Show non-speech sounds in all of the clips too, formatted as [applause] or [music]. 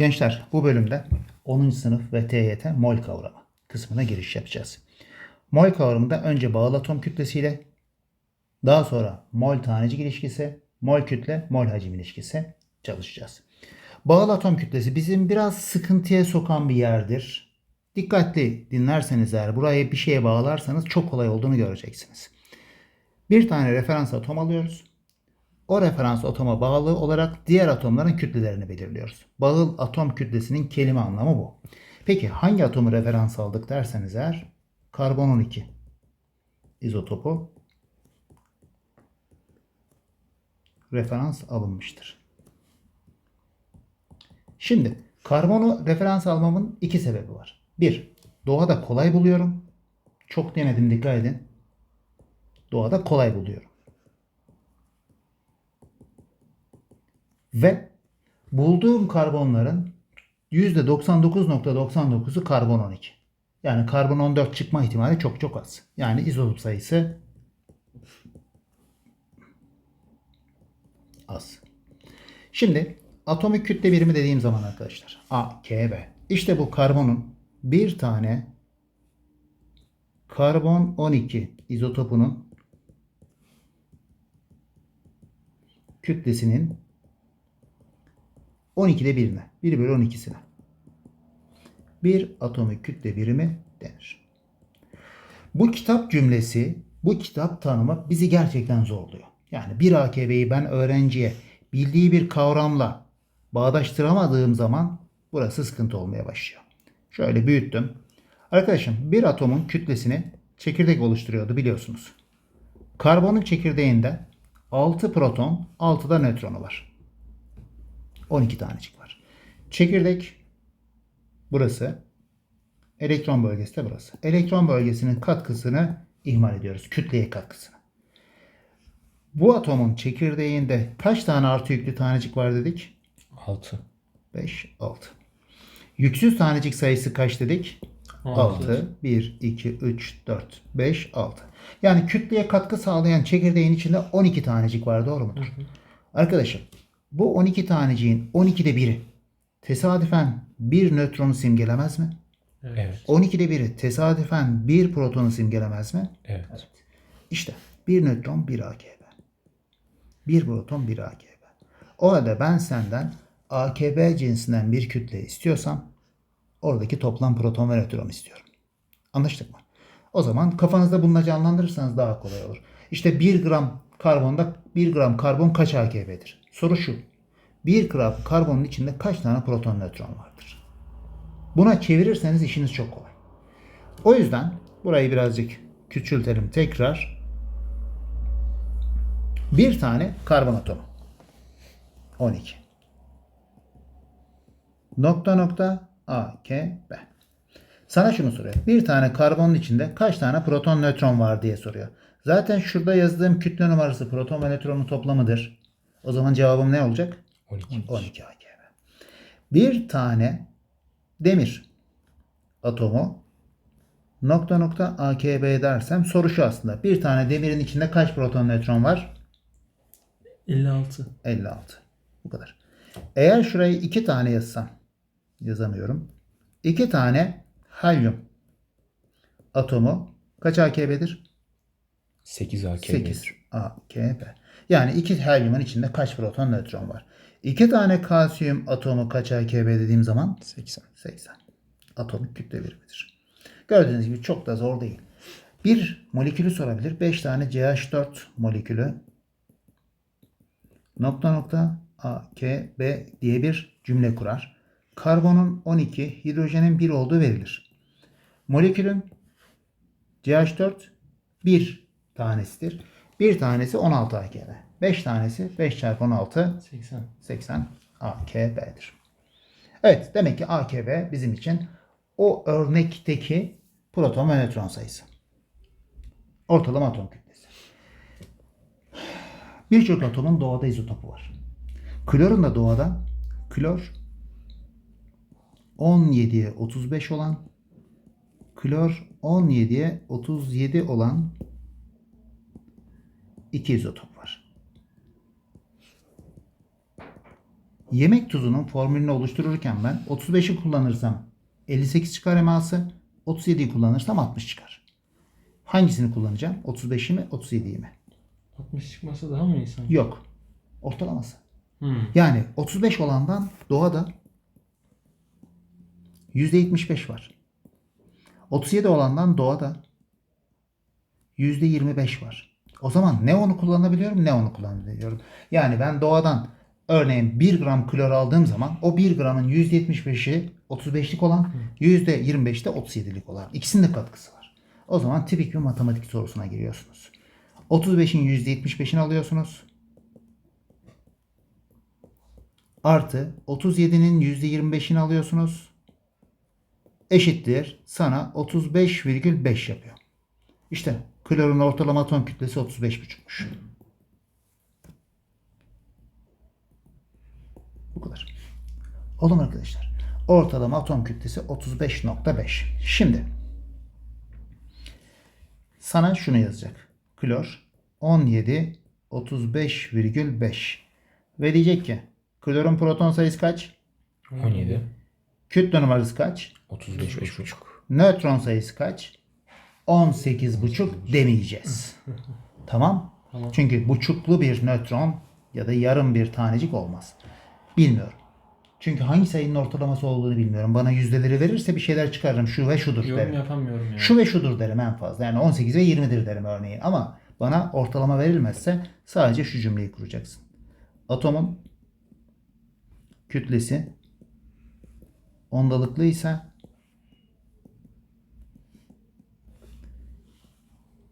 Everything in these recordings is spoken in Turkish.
Gençler bu bölümde 10. sınıf ve TYT mol kavramı kısmına giriş yapacağız. Mol kavramında önce bağlı atom kütlesiyle daha sonra mol tanecik ilişkisi, mol kütle, mol hacim ilişkisi çalışacağız. Bağlı atom kütlesi bizim biraz sıkıntıya sokan bir yerdir. Dikkatli dinlerseniz eğer burayı bir şeye bağlarsanız çok kolay olduğunu göreceksiniz. Bir tane referans atom alıyoruz. O referans atoma bağlı olarak diğer atomların kütlelerini belirliyoruz. Bağıl atom kütlesinin kelime anlamı bu. Peki hangi atomu referans aldık derseniz eğer karbon 12 izotopu referans alınmıştır. Şimdi karbonu referans almamın iki sebebi var. Bir, doğada kolay buluyorum. Çok denedim dikkat edin. Doğada kolay buluyorum. Ve bulduğum karbonların %99.99'u karbon 12. Yani karbon 14 çıkma ihtimali çok çok az. Yani izotop sayısı az. Şimdi atomik kütle birimi dediğim zaman arkadaşlar A, K, B. İşte bu karbonun bir tane karbon 12 izotopunun kütlesinin 12'de birine, 1 bölü 12'sine. Bir atomik kütle birimi denir. Bu kitap cümlesi, bu kitap tanımı bizi gerçekten zorluyor. Yani bir AKB'yi ben öğrenciye bildiği bir kavramla bağdaştıramadığım zaman burası sıkıntı olmaya başlıyor. Şöyle büyüttüm. Arkadaşım bir atomun kütlesini çekirdek oluşturuyordu biliyorsunuz. Karbonun çekirdeğinde 6 proton, 6 da nötronu var. 12 tanecik var. Çekirdek burası. Elektron bölgesi de burası. Elektron bölgesinin katkısını ihmal ediyoruz. Kütleye katkısını. Bu atomun çekirdeğinde kaç tane artı yüklü tanecik var dedik? 6. 5, 6. Yüksüz tanecik sayısı kaç dedik? 6. 1, 2, 3, 4, 5, 6. Yani kütleye katkı sağlayan çekirdeğin içinde 12 tanecik var doğru mudur? Arkadaşım bu 12 taneciğin 12'de biri tesadüfen bir nötronu simgelemez mi? Evet. 12'de biri tesadüfen bir protonu simgelemez mi? Evet. İşte bir nötron bir AKB. Bir proton bir AKB. O halde ben senden AKB cinsinden bir kütle istiyorsam oradaki toplam proton ve nötron istiyorum. Anlaştık mı? O zaman kafanızda bununla canlandırırsanız daha kolay olur. İşte 1 gram karbonda 1 gram karbon kaç AKB'dir? Soru şu. 1 gram karbonun içinde kaç tane proton nötron vardır? Buna çevirirseniz işiniz çok kolay. O yüzden burayı birazcık küçültelim tekrar. Bir tane karbon atomu. 12. Nokta nokta A, K, B. Sana şunu soruyor. Bir tane karbonun içinde kaç tane proton nötron var diye soruyor. Zaten şurada yazdığım kütle numarası proton ve nötronun toplamıdır. O zaman cevabım ne olacak? 12. 12 AKB. Bir tane demir atomu nokta nokta AKB dersem soru şu aslında. Bir tane demirin içinde kaç proton nötron var? 56. 56. Bu kadar. Eğer şurayı iki tane yazsam yazamıyorum. İki tane helyum atomu kaç AKB'dir? 8 AKB. 8 AKB. Yani iki helyumun içinde kaç proton nötron var? İki tane kalsiyum atomu kaç AKB dediğim zaman 80. 80. Atomik kütle birimidir. Gördüğünüz gibi çok da zor değil. Bir molekülü sorabilir. 5 tane CH4 molekülü nokta nokta A, K, B diye bir cümle kurar. Karbonun 12, hidrojenin 1 olduğu verilir. Molekülün CH4 bir tanesidir. Bir tanesi 16 AKB. 5 tanesi 5 çarpı 16 80. 80 AKB'dir. Evet demek ki AKB bizim için o örnekteki proton ve nötron sayısı. Ortalama atom kütlesi. Birçok atomun doğada izotopu var. Klorun da doğada klor 17'ye 35 olan klor 17'ye 37 olan iki izotop var. Yemek tuzunun formülünü oluştururken ben 35'i kullanırsam 58 çıkar eması, 37'yi kullanırsam 60 çıkar. Hangisini kullanacağım? 35'i mi, 37'yi mi? 60 çıkmasa daha mı iyi sanki? Yok. Ortalaması. Hmm. Yani 35 olandan doğada %75 var. 37 olandan doğada %25 var. O zaman ne onu kullanabiliyorum ne onu kullanabiliyorum. Yani ben doğadan örneğin 1 gram klor aldığım zaman o 1 gramın %75'i 35'lik olan %25'i de 37'lik olan. İkisinin de katkısı var. O zaman tipik bir matematik sorusuna giriyorsunuz. 35'in %75'ini alıyorsunuz. Artı 37'nin %25'ini alıyorsunuz. Eşittir sana 35,5 yapıyor. İşte klorun ortalama atom kütlesi 35,5'muş. Bu kadar. Oldu mu arkadaşlar? Ortalama atom kütlesi 35.5. Şimdi sana şunu yazacak. Klor 17 35,5 ve diyecek ki klorun proton sayısı kaç? 17. Kütle numarası kaç? 35,5. Nötron sayısı kaç? 18,5 demeyeceğiz. [laughs] tamam? Tamam. Çünkü buçuklu bir nötron ya da yarım bir tanecik olmaz. Bilmiyorum. Çünkü hangi sayının ortalaması olduğunu bilmiyorum. Bana yüzdeleri verirse bir şeyler çıkarırım. Şu ve şudur Yorum derim. yapamıyorum yani. Şu ve şudur derim en fazla. Yani 18 ve 20'dir derim örneğin. Ama bana ortalama verilmezse sadece şu cümleyi kuracaksın. Atomun kütlesi ondalıklıysa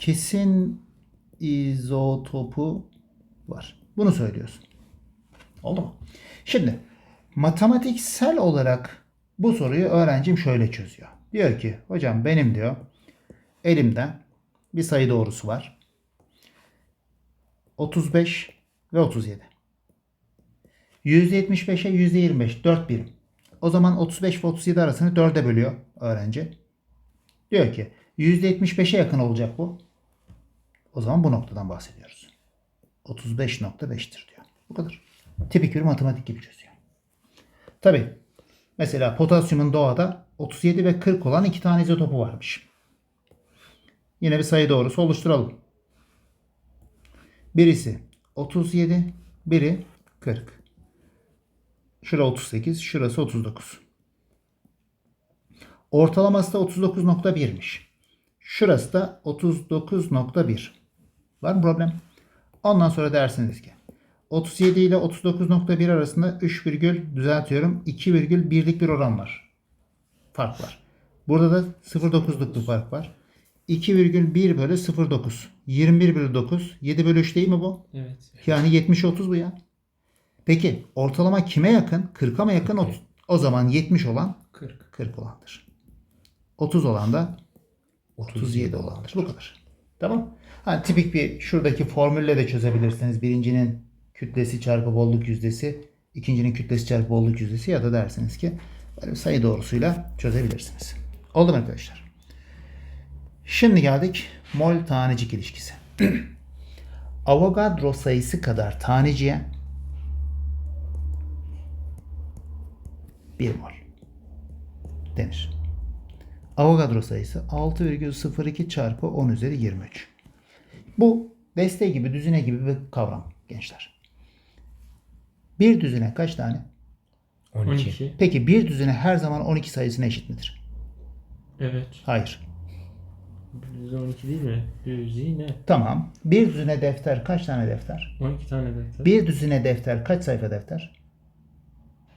kesin izotopu var. Bunu söylüyorsun. Oldu mu? Şimdi matematiksel olarak bu soruyu öğrencim şöyle çözüyor. Diyor ki hocam benim diyor elimde bir sayı doğrusu var. 35 ve 37. %75'e %25 4 birim. O zaman 35 ve 37 arasını 4'e bölüyor öğrenci. Diyor ki %75'e yakın olacak bu. O zaman bu noktadan bahsediyoruz. 35.5'tir diyor. Bu kadar. Tipik bir matematik gibi çözüyor. Tabi mesela potasyumun doğada 37 ve 40 olan iki tane izotopu varmış. Yine bir sayı doğrusu oluşturalım. Birisi 37, biri 40. Şura 38, şurası 39. Ortalaması da 39.1'miş. Şurası da 39.1. Var mı problem? Ondan sonra dersiniz ki 37 ile 39.1 arasında 3 virgül düzeltiyorum 2,1'lik bir oran var. Fark var. Burada da 0.9'luk bir fark var. 2,1 bölü 0.9. 21 bölü 9. 7 bölü 3 değil mi bu? Evet. Yani 70-30 bu ya. Peki ortalama kime yakın? 40'a mı yakın? O, o zaman 70 olan 40. 40 olandır. 30 olan da 37 olandır. Bu kadar. Tamam. Ha, tipik bir şuradaki formülle de çözebilirsiniz. Birincinin kütlesi çarpı bolluk yüzdesi, ikincinin kütlesi çarpı bolluk yüzdesi ya da dersiniz ki böyle sayı doğrusuyla çözebilirsiniz. Oldu mu arkadaşlar? Şimdi geldik mol tanecik ilişkisi. [clears throat] Avogadro sayısı kadar taneciye 1 mol denir. Avogadro sayısı 6,02 çarpı 10 üzeri 23. Bu deste gibi, düzine gibi bir kavram gençler. Bir düzine kaç tane? 12. 12. Peki bir düzine her zaman 12 sayısına eşit midir? Evet. Hayır. %12 değil mi? Düzine. Tamam. Bir düzine defter kaç tane defter? 12 tane defter. Bir düzine defter kaç sayfa defter?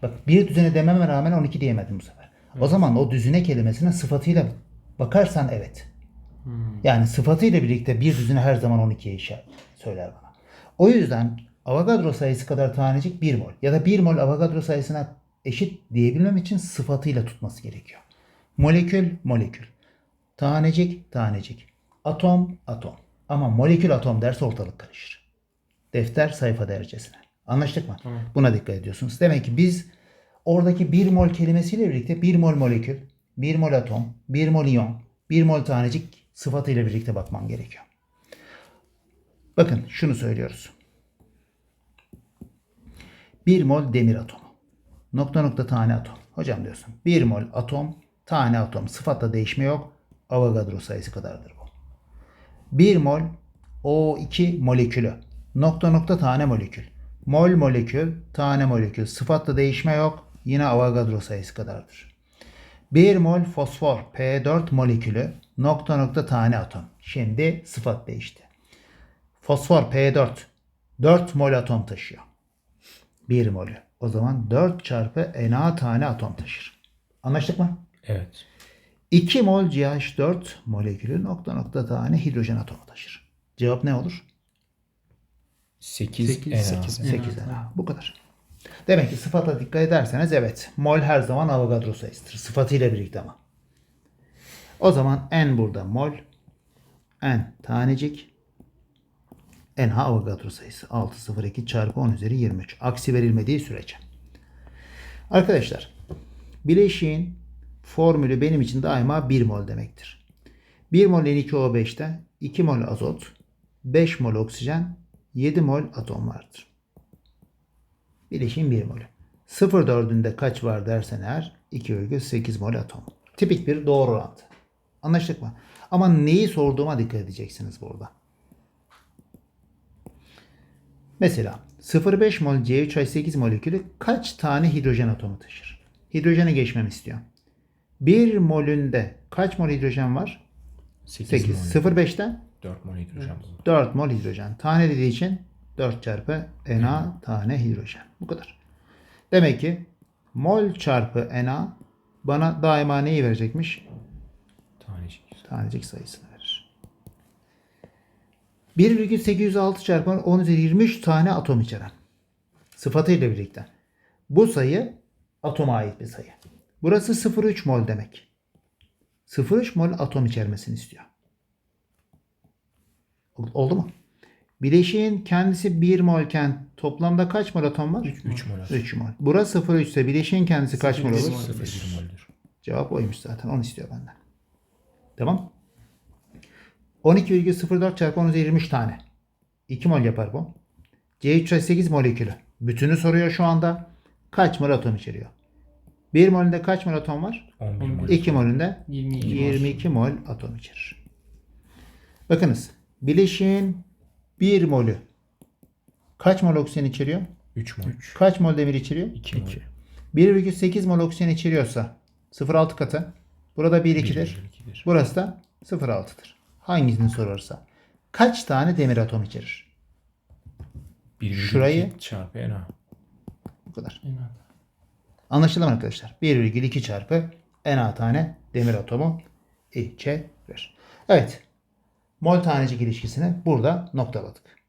Bak bir düzine dememe rağmen 12 diyemedim bu sefer. O zaman o düzine kelimesine sıfatıyla bakarsan evet. Hmm. Yani sıfatıyla birlikte bir düzine her zaman 12'ye işaret söyler bana. O yüzden Avogadro sayısı kadar tanecik 1 mol ya da 1 mol Avogadro sayısına eşit diyebilmem için sıfatıyla tutması gerekiyor. Molekül molekül. Tanecik tanecik. Atom atom. Ama molekül atom derse ortalık karışır. Defter sayfa derecesine. Anlaştık mı? Tamam. Buna dikkat ediyorsunuz. Demek ki biz oradaki 1 mol kelimesiyle birlikte 1 mol molekül, 1 mol atom, 1 mol iyon, 1 mol tanecik sıfatıyla birlikte bakmam gerekiyor. Bakın şunu söylüyoruz. 1 mol demir atomu. Nokta nokta tane atom. Hocam diyorsun 1 mol atom tane atom. Sıfatla değişme yok. Avogadro sayısı kadardır bu. 1 mol O2 molekülü. Nokta nokta tane molekül. Mol molekül, tane molekül. Sıfatla değişme yok. Yine Avogadro sayısı kadardır. 1 mol fosfor P4 molekülü nokta nokta tane atom. Şimdi sıfat değişti. Fosfor P4 4 mol atom taşıyor. 1 molü. O zaman 4 çarpı Na tane atom taşır. Anlaştık mı? Evet. 2 mol CH4 molekülü nokta nokta tane hidrojen atomu taşır. Cevap ne olur? 8 Sekiz, NA. sekiz. 8 Na. Bu kadar. Demek ki sıfata dikkat ederseniz evet. Mol her zaman Avogadro sayısıdır. Sıfatıyla birlikte ama. O zaman N burada mol. N tanecik. NH Avogadro sayısı. 602 çarpı 10 üzeri 23. Aksi verilmediği sürece. Arkadaşlar. Bileşiğin formülü benim için daima 1 mol demektir. 1 mol N2O5'te 2 mol azot, 5 mol oksijen, 7 mol atom vardır. Bileşiğin 1 molü. 0,4'ünde kaç var dersen eğer 2,8 mol atom. Tipik bir doğru orantı. Anlaştık mı? Ama neyi sorduğuma dikkat edeceksiniz burada. Mesela 0,5 mol C3H8 molekülü kaç tane hidrojen atomu taşır? Hidrojene geçmemi istiyor. 1 molünde kaç mol hidrojen var? 8, 8. mol. 0,5'te 4 mol hidrojen bulundu. 4 mol hidrojen. Tane dediği için 4 çarpı Na tane hidrojen. Bu kadar. Demek ki mol çarpı Na bana daima neyi verecekmiş? Tanecik. Tanecik sayısını verir. 1,806 çarpı 10 üzeri 23 tane atom içeren. Sıfatıyla birlikte. Bu sayı atoma ait bir sayı. Burası 0,3 mol demek. 0,3 mol atom içermesini istiyor. Oldu mu? Bileşiğin kendisi 1 molken toplamda kaç mol atom var? 3 mol. 3 mol. Burası 0,3 ise bileşiğin kendisi kaç mol olur? 0 1 moldür. Cevap oymuş zaten. Onu istiyor benden. Tamam. 12,04 çarpı 10 üzeri 23 tane. 2 mol yapar bu. C3H8 molekülü. Bütünü soruyor şu anda. Kaç mol atom içeriyor? 1 molünde kaç mol atom var? 11 mol. 2 molünde 22. 22 mol atom içerir. Bakınız. Bileşiğin 1 molü kaç mol oksijen içeriyor? 3 mol. Kaç mol demir içeriyor? 2 mol. 1,8 mol oksijen içeriyorsa 0,6 katı. Burada 1,2'dir. 2'dir. Burası da 0,6'dır. Hangisini sorarsa. Kaç tane demir atom içerir? 1 Şurayı- çarpı NA. Bu kadar. Na. Anlaşıldı mı arkadaşlar? 1,2 çarpı Na tane demir atomu içerir. Evet. Mol tanecik ilişkisini burada noktaladık.